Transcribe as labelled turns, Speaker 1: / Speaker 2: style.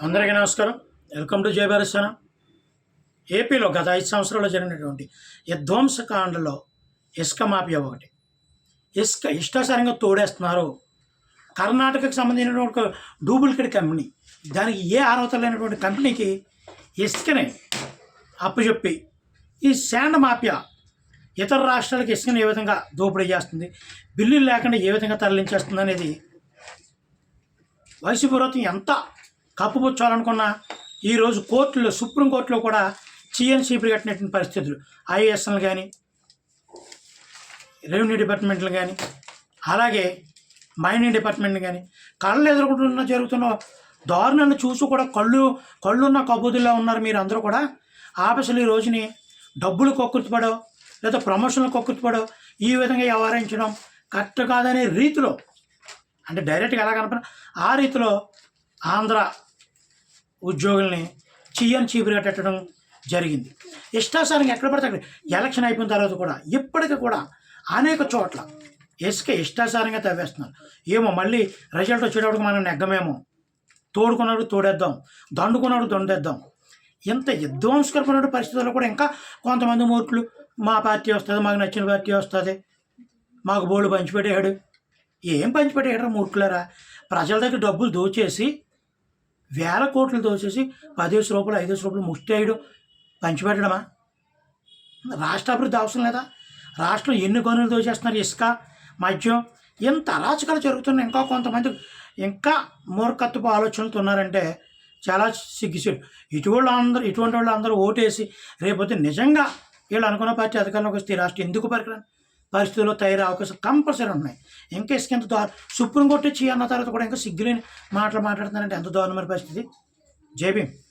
Speaker 1: అందరికీ నమస్కారం. Welcome to జయభారసేన ఏపీలో గత ఐదు సంవత్సరాల్లో జరిగినటువంటి విధ్వంసకాండలో ఇసుక మాఫియా ఒకటి. ఇసుక ఇష్టాసారంగా తోడేస్తున్నారు. కర్ణాటకకు సంబంధించినటువంటి డూప్లికేట్ కంపెనీ. దానికి ఏ అర్హత లేనటువంటి కంపెనీకి ఇసుకని అప్పచెప్పి ఈ శాండ్ మాఫియా ఇతర రాష్ట్రాలకు ఇసుకను ఏ విధంగా దోపిడీ చేస్తుంది బిల్లులు లేకుండా ఏ విధంగా తరలించేస్తుంది అనేది వయసు ప్రభుత్వం ఎంత కప్పుపుచ్చాలనుకున్నా ఈరోజు కోర్టులో సుప్రీంకోర్టులో కూడా చీఎన్సీపీ కట్టినటువంటి పరిస్థితులు. ఐఏఎస్ఎల్ కానీ రెవెన్యూ డిపార్ట్మెంట్లు కానీ అలాగే మైనింగ్ డిపార్ట్మెంట్ కానీ కళ్ళు ఎదుర్కొంటున్న జరుగుతున్న దారుణాన్ని చూసి కూడా కళ్ళు కళ్ళున్న కబూదుల్లో ఉన్నారు మీరు అందరూ కూడా. ఆఫీసులు ఈ రోజుని డబ్బులు కొక్కుర్తిపడో లేదా ప్రమోషన్లు కొక్కుర్తిపడో ఈ విధంగా వ్యవహరించడం కరెక్ట్ కాదనే రీతిలో అంటే డైరెక్ట్గా ఎలా కనపడ ఆ రీతిలో ఆంధ్ర ఉద్యోగుల్ని చీయని చీపురుగా పెట్టడం జరిగింది. ఇష్టాసారంగా ఎక్కడ పడితే అక్కడ. ఎలక్షన్ అయిపోయిన తర్వాత కూడా ఇప్పటికీ కూడా అనేక చోట్ల ఇసుక ఇష్టాసారంగా తవ్వేస్తున్నారు. ఏమో మళ్ళీ రిజల్ట్ వచ్చేటప్పుడు మనం నెగ్గమేమో. తోడుకున్నాడు తోడేద్దాం. దండుకున్నాడు దండేద్దాం. ఇంత విధ్వంసకరమైన పరిస్థితుల్లో కూడా ఇంకా కొంతమంది మూర్ఖులు మా పార్టీ వస్తుంది మాకు నచ్చిన పార్టీ వస్తుంది మాకు బోళ్ళు పంచిపెట్టేయాడు ఏం పంచిపెట్టేయడరా మూర్ఖులరా? ప్రజల దగ్గర డబ్బులు దోచేసి వేల కోట్లు దోచేసి పదేసి రూపాయలు ఐదేసి రూపాయలు ముష్టేయడం పంచిపెట్టడమా? రాష్ట్ర అభివృద్ధి అవసరం లేదా? రాష్ట్రం ఎన్ని గనులు దోచేస్తున్నారు ఇసుక మద్యం? ఇంత అరాచకాలు జరుగుతున్నాయి. ఇంకా కొంతమంది ఇంకా మూర్ఖత్వపు ఆలోచనలతో ఉన్నారంటే చాలా సిగ్గుసేడు ఇటువంటి అందరూ ఇటువంటి వాళ్ళు అందరూ ఓటేసి రేపొద్దు నిజంగా వీళ్ళు అనుకున్న పార్టీ అధికారంలోకి వస్తే రాష్ట్రం ఎందుకు పరికరాన్ని? పరిస్థితుల్లో తయారయ్యే అవకాశం కంపల్సరీ ఉన్నాయి. ఇంకా ఇసుక ఎంత దారు సుప్రీంకోర్టు ఇచ్చి అన్న తర్వాత కూడా ఇంకా సిగ్గులేని మాటలు మాట్లాడుతున్నారంటే ఎంత దారుణమైన పరిస్థితి. జై భీమ్.